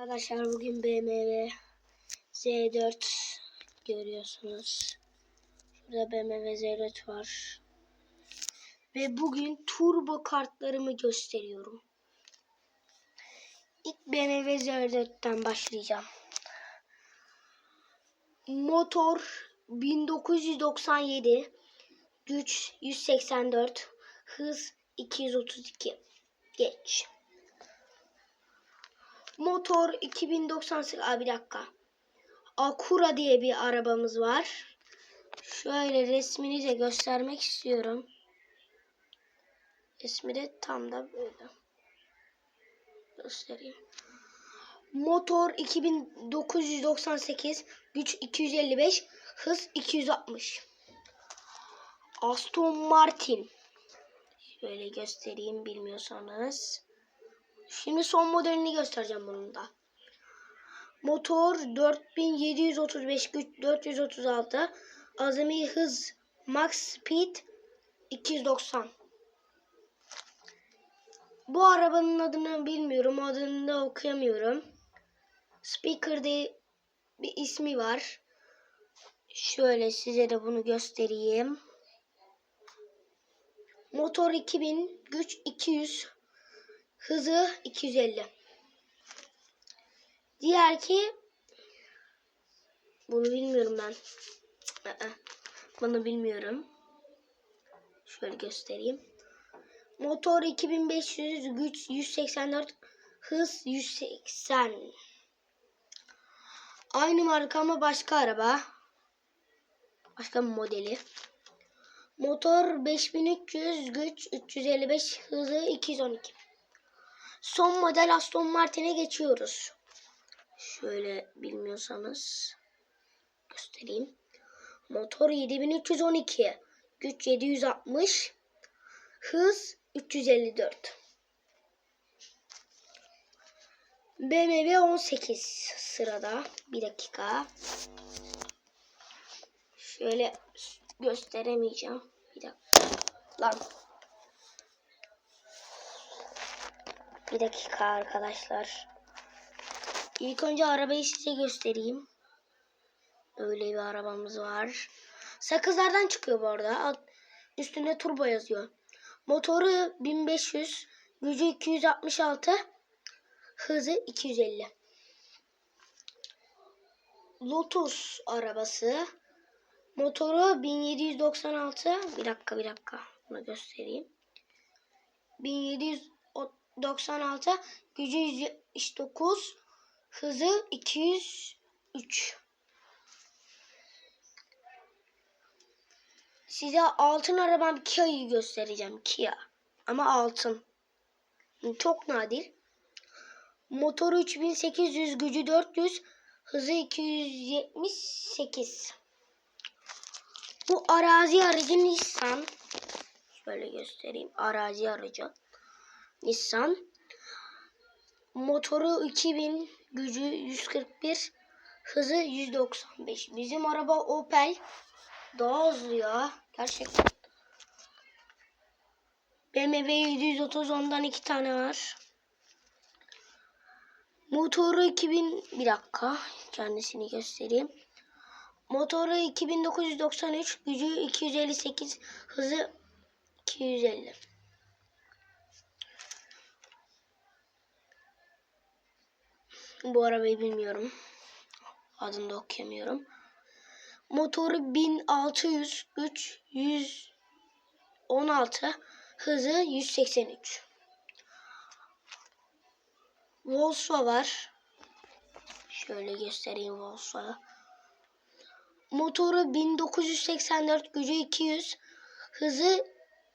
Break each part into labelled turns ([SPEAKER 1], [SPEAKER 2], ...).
[SPEAKER 1] Arkadaşlar bugün BMW Z4 görüyorsunuz. Şurada BMW Z4 var. Ve bugün turbo kartlarımı gösteriyorum. İlk BMW Z4'ten başlayacağım. Motor 1997, güç 184, hız 232. Geç. Motor 2098. Aa bir dakika. Acura diye bir arabamız var. Şöyle resmini de göstermek istiyorum. Resmi de tam da böyle. Göstereyim. Motor 2998, güç 255, hız 260. Aston Martin. Şöyle göstereyim bilmiyorsanız. Şimdi son modelini göstereceğim bunun da. Motor 4735 güç 436 azami hız max speed 290. Bu arabanın adını bilmiyorum. Adını da okuyamıyorum. Speaker diye bir ismi var. Şöyle size de bunu göstereyim. Motor 2000, güç 200, hızı 250. Diğer ki bunu bilmiyorum ben. Aa, Bunu bilmiyorum. Şöyle göstereyim. Motor 2500, güç 184, hız 180. Aynı marka ama başka araba. Başka modeli. Motor 5300, güç 355, hızı 212. Son model Aston Martin'e geçiyoruz. Şöyle bilmiyorsanız göstereyim. Motor 7312, güç 760, hız 354. BMW 18 sırada. Bir dakika. Şöyle gösteremeyeceğim. Bir dakika. Lan. Bir dakika arkadaşlar. İlk önce arabayı size göstereyim. Öyle bir arabamız var. Sakızlardan çıkıyor bu arada. Üstünde turbo yazıyor. Motoru 1500, gücü 266, hızı 250. Lotus arabası. Motoru 1796. Bir dakika bir dakika. Bunu göstereyim. 1796. Gücü 179. Hızı 203. Size altın arabam Kia'yı göstereceğim. Kia. Ama altın. Çok nadir. Motoru 3800, gücü 400, hızı 278. Bu arazi aracı Nissan. Şöyle göstereyim. Arazi aracı. Nissan. Motoru 2000, gücü 141, hızı 195. Bizim araba Opel. Daha hızlı ya. Gerçekten. BMW 730 ondan iki tane var. Motoru 2000 bir dakika kendisini göstereyim. Motoru 2993, gücü 258, hızı 250. Bu arabayı bilmiyorum. Adını da okuyamıyorum. Motoru 1600, güç 116, hızı 183. Volkswagen var. Şöyle göstereyim Volkswagen. Motoru 1984, gücü 200, hızı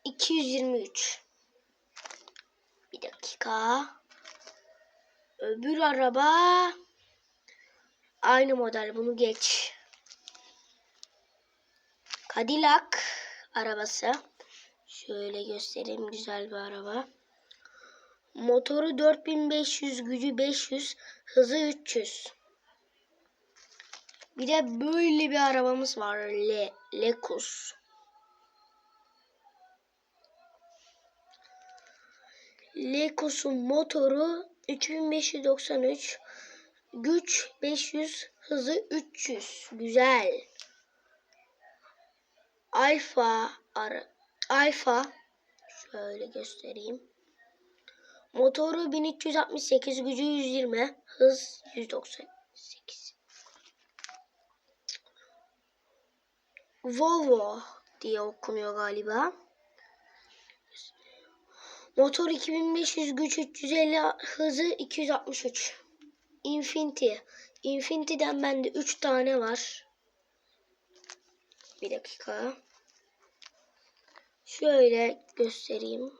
[SPEAKER 1] 223. Bir dakika. Öbür araba aynı model bunu geç. Cadillac arabası. Şöyle göstereyim güzel bir araba. Motoru 4500, gücü 500, hızı 300. Bir de böyle bir arabamız var. Le Lexus. Lexus'un motoru 3593, güç 500, hızı 300. Güzel. Alfa ara Alfa şöyle göstereyim. Motoru 1368, gücü 120, hız 198. Volvo diye okunuyor galiba. Motor 2500, güç 350, hızı 263. Infinity. Infinity'den bende 3 tane var. Bir dakika. Şöyle göstereyim.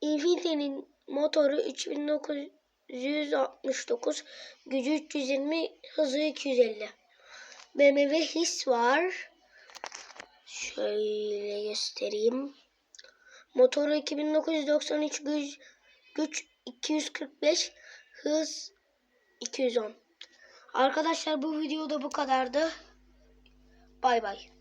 [SPEAKER 1] Infinity'nin motoru 3969, gücü 320, hızı 250. BMW his var. Şöyle göstereyim. Motoru 2993, güç, güç 245, hız 210. Arkadaşlar bu videoda bu kadardı. Bay bay.